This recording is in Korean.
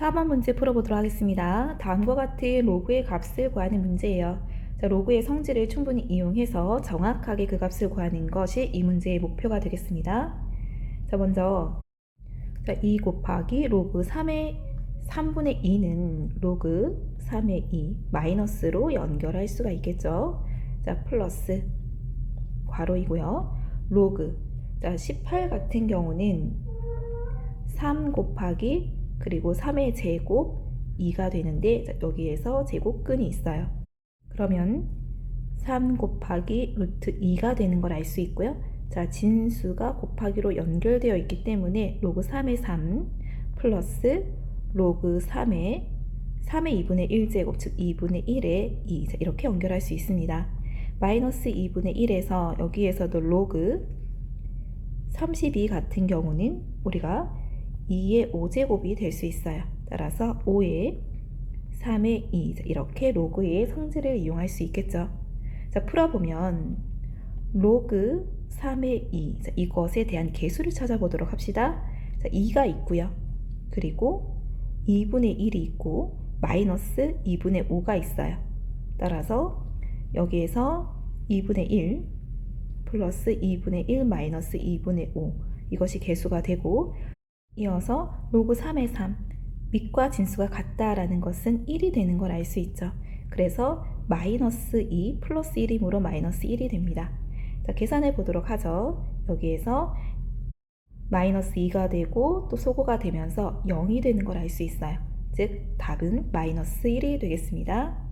4번 문제 풀어보도록 하겠습니다. 다음과 같은 로그의 값을 구하는 문제예요. 자, 로그의 성질을 충분히 이용해서 정확하게 그 값을 구하는 것이 이 문제의 목표가 되겠습니다. 자, 먼저 자, 2 곱하기 로그 3의 3분의 2는 로그 3의 2 마이너스로 연결할 수가 있겠죠. 자, 플러스 괄호이고요. 로그 자, 18 같은 경우는 3 곱하기 그리고 3의 제곱 2가 되는데 자, 여기에서 제곱근이 있어요. 그러면 3 곱하기 루트 2가 되는 걸 알 수 있고요. 자, 진수가 곱하기로 연결되어 있기 때문에 로그 3의 3 플러스 로그 3의 3의 2분의 1제곱 즉 2분의 1의 2 자, 이렇게 연결할 수 있습니다. 마이너스 2분의 1에서 여기에서도 로그 32 같은 경우는 우리가 2의 5제곱이 될 수 있어요. 따라서 5의 3의 2 자, 이렇게 로그의 성질을 이용할 수 있겠죠. 자 풀어보면 로그 3의 2 자, 이것에 대한 개수를 찾아보도록 합시다. 자, 2가 있고요. 그리고 2분의 1이 있고 마이너스 2분의 5가 있어요. 따라서 여기에서 2분의 1 플러스 2분의 1 마이너스 2분의 5 이것이 개수가 되고 이어서 로그 3의 3 밑과 진수가 같다라는 것은 1이 되는 걸 알 수 있죠. 그래서 마이너스 2 플러스 1이므로 마이너스 1이 됩니다. 자, 계산해 보도록 하죠. 여기에서 마이너스 2가 되고 또 소거가 되면서 0이 되는 걸 알 수 있어요. 즉 답은 마이너스 1이 되겠습니다.